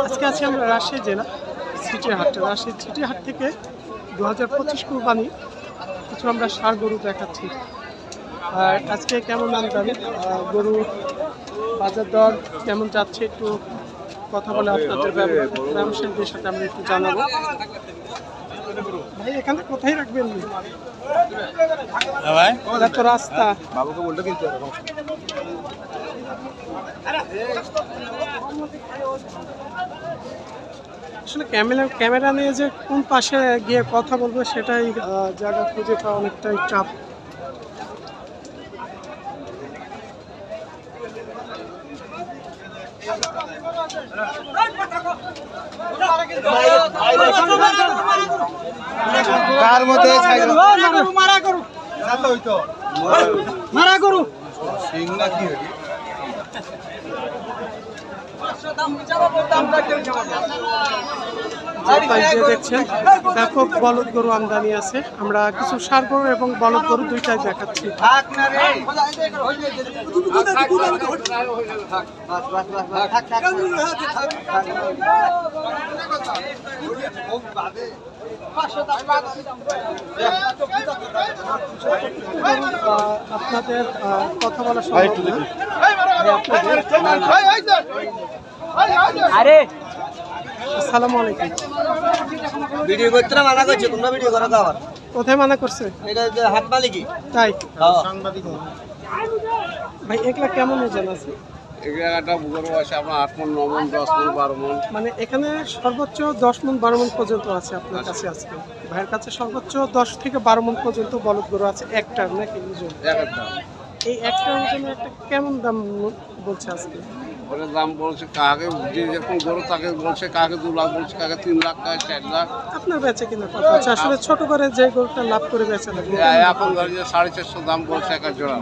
আজকে আছি আমরা রাজশাহী জেলা সিটি হাট রাজশাহী সিটি হাট থেকে দু হাজার পঁচিশ কুরবানি কিছু আমরা সার গরু দেখাচ্ছি। আর আজকে কেমন আমদানি গরু বাজার দর কেমন যাচ্ছে একটু কথা বলে আপনাদের ব্যব- ব্যবসায়ীদের সাথে আমরা একটু জানাব। ভাই এখানে কোথায় রাখবেন? ভাই। এটা তো রাস্তা। বাবুকে বলতে কিন্তু আসলে ক্যামেরা ক্যামেরা নিয়ে যে কোন পাশে গিয়ে কথা বলব সেটাই জায়গা খুঁজে পাওয়া অনেকটাই চাপ। কার মধ্যে মারা করু সিং না কি দেখছেন, ব্যাপক বলদ গরু আমদানি আছে। আমরা কিছু সার গরু এবং বলদ গরু দুইটাই দেখাচ্ছি। আপনাদের কথা বলার সময় আরে আসসালামু আলাইকুম। ভিডিও করতে না মানা করছে? তোমরা ভিডিও করো তো আবার। কোথায় মানা করছে? এটা যে হাত মালিকি তাই? সাংবাদিক ভাই এগুলা কেমন ওজন আছে? এগারোটা গরু আছে আপনার আট মন ন মন দশ মন বারো মন। মানে এখানে সর্বোচ্চ দশ মন বারো মন পর্যন্ত আছে আপনার কাছে আজকে। ভাইয়ের কাছে সর্বোচ্চ দশ থেকে বারো মন পর্যন্ত বলদ গরু আছে একটার নাকি এক একটা। এই একটা ওজনে একটা কেমন দাম বলছে আজকে? ওটার দাম বলছে কাকে যে যেরকম গরু তাকে বলছে কাকে দু লাখ বলছে কাকে তিন লাখ কাকে চার লাখ। আপনার বেচে কিনা কত? আছে আসলে ছোট করে যে গরুটা লাভ করে বেচে এখন ধরি যে সাড়ে চারশো দাম বলছে একটা জোড়া।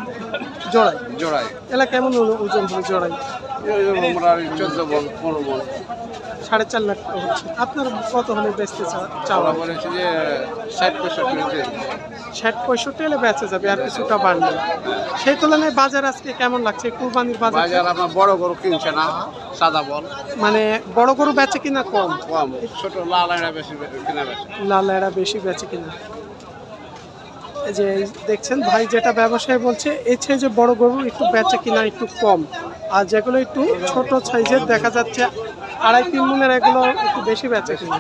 জোড়াই? জোড়ায় এলা কেমন ওজন হবে জোড়াই? আমরা চোদ্দ বল পনেরো বল। সাড়ে চার লাখ টাকা হচ্ছে। আপনার কত হলে বেচতে চা- চাওয়া? বলেছি যে ষাট পঁয়ষট্টি ষাট পঁয়ষট্টি এলে বেচে যাবে আর কিছুটা বাড়বে। সেই তুলনায় বাজার আজকে কেমন লাগছে? কুরবানির বাজার বাজার আপনার বড় গরু কিনছে না সাদা বল। মানে বড় গরু বেচে কিনা কম? কম ছোট লাল আড়া বেশি কিনা বেশি লাল এরা বেশি বেচে কিনা। এই যে দেখছেন ভাই যেটা ব্যবসায়ী বলছে এর চেয়ে যে বড় গরু একটু বেচে কিনা একটু কম। আর যেগুলো একটু ছোট সাইজের দেখা যাচ্ছে আড়াই তিন মনের এগুলো একটু বেশি বেচে কিনা।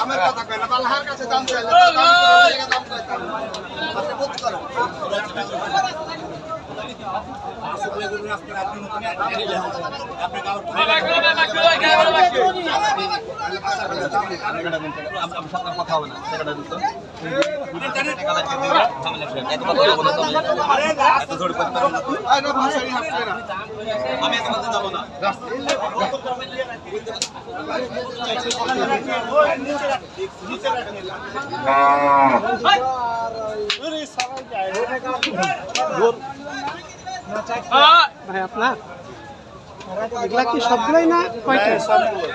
আমার কথা কইলা বালহার কাছে দাম চাইলা দাম কইলা দাম কইতা আমি তোমাদের যাব না ভাই আপনার এগুলা কি সবগুলোই না কয়টা? সবগুলো।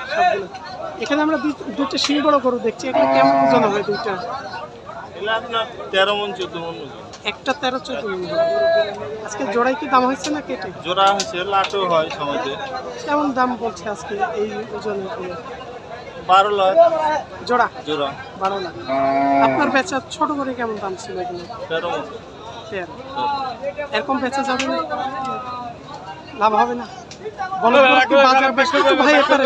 এখানে আমরা দুই- দুইটা শিং বড় গরু দেখছি এখানে কেমন ওজন হবে দুইটা? আপনার তেরো মন চোদ্দ মন একটা তেরো চোদ্দ হবে। আজকে জোড়াই কি দাম হয়েছে না কেটে? জোড়া হয়েছে হয় সময়তে কেমন দাম বলছে আজকে এই ওজনের? বারো লাখ। জোড়া? জোড়া। বারো লাখ। আপনার বেচা ছোট করে কেমন দাম ছিল এগুলো? তেরো মন। এরকম বেচা যাবে না। লাভ হবে না। বলদ একটু ভাই এপারে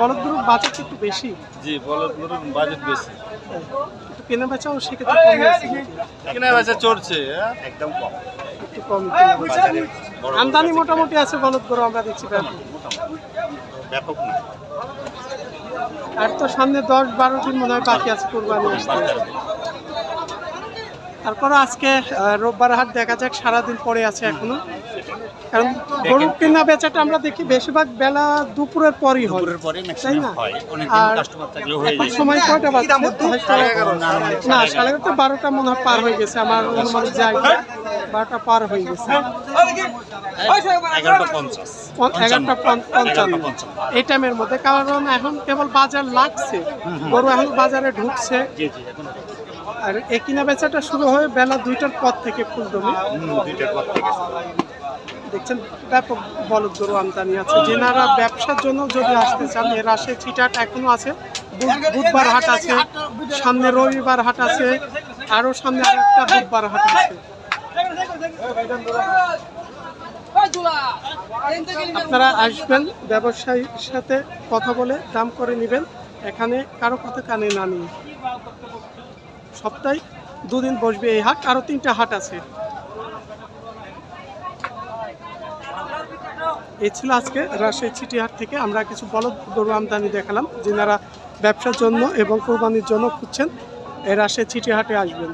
বলদ গরুর বাজার কি একটু বেশি? জি বলদ গরুর বাজেট বেশি। কেনা বেচাও সেক্ষেত্রে কমে বেচা চড়ছে হ্যাঁ? একদম কম। একটু কম। আমদানি মোটামুটি আছে বলদ গরু আমরা দেখছি ব্যাপক। ব্যাপক না। আর তো সামনে দশ বারো দিন মনে হয় বাকি আছে কোরবানি। আসতে তারপরে আজকে রোববার হাট দেখা যাক সারাদিন পরে আছে এখনও। কারণ গরু কেনা বেচাটা আমরা দেখি বেশিরভাগ বেলা দুপুরের পরই হয়। তাই না? আর কাস্টমার এখন সময় কয়টা বাজছে? না সাড়ে এগারোটা বারোটা মনে হয় পার হয়ে গেছে। আমার অনুমান যাই বারোটা পার হয়ে গেছে। এগারোটা পঞ্চান্ন। এই টাইমের মধ্যে। কারণ এখন কেবল বাজার লাগছে। গরু এখন বাজারে ঢুকছে। জি জি এখন আর এই কিনা বেচাটা শুরু হয় বেলা দুইটার পর থেকে ফুলদমি। হুম, দুইটার পর থেকে দেখছেন ব্যাপক বলদ গরু আমদানি আছে। যেনারা ব্যবসার জন্য যদি আসতে চান এর আসে চিটাট এখনও আছে। বুধবার হাট আছে সামনে রবিবার হাট আছে আরও সামনে আর একটা বুধবার হাট আছে। আপনারা আসবেন ব্যবসায়ীর সাথে কথা বলে দাম করে নেবেন। এখানে কারও কথা কানে না নিয়ে। সপ্তাহে দুদিন বসবে এই হাট আরও তিনটা হাট আছে। এই ছিল আজকে রাজশাহী চিটিহাট থেকে। আমরা কিছু বলদ গরু আমদানি দেখালাম, যেনারা ব্যবসার জন্য এবং কোরবানির জন্য খুঁজছেন। এই রাজশাহী চিটিহাটে আসবেন।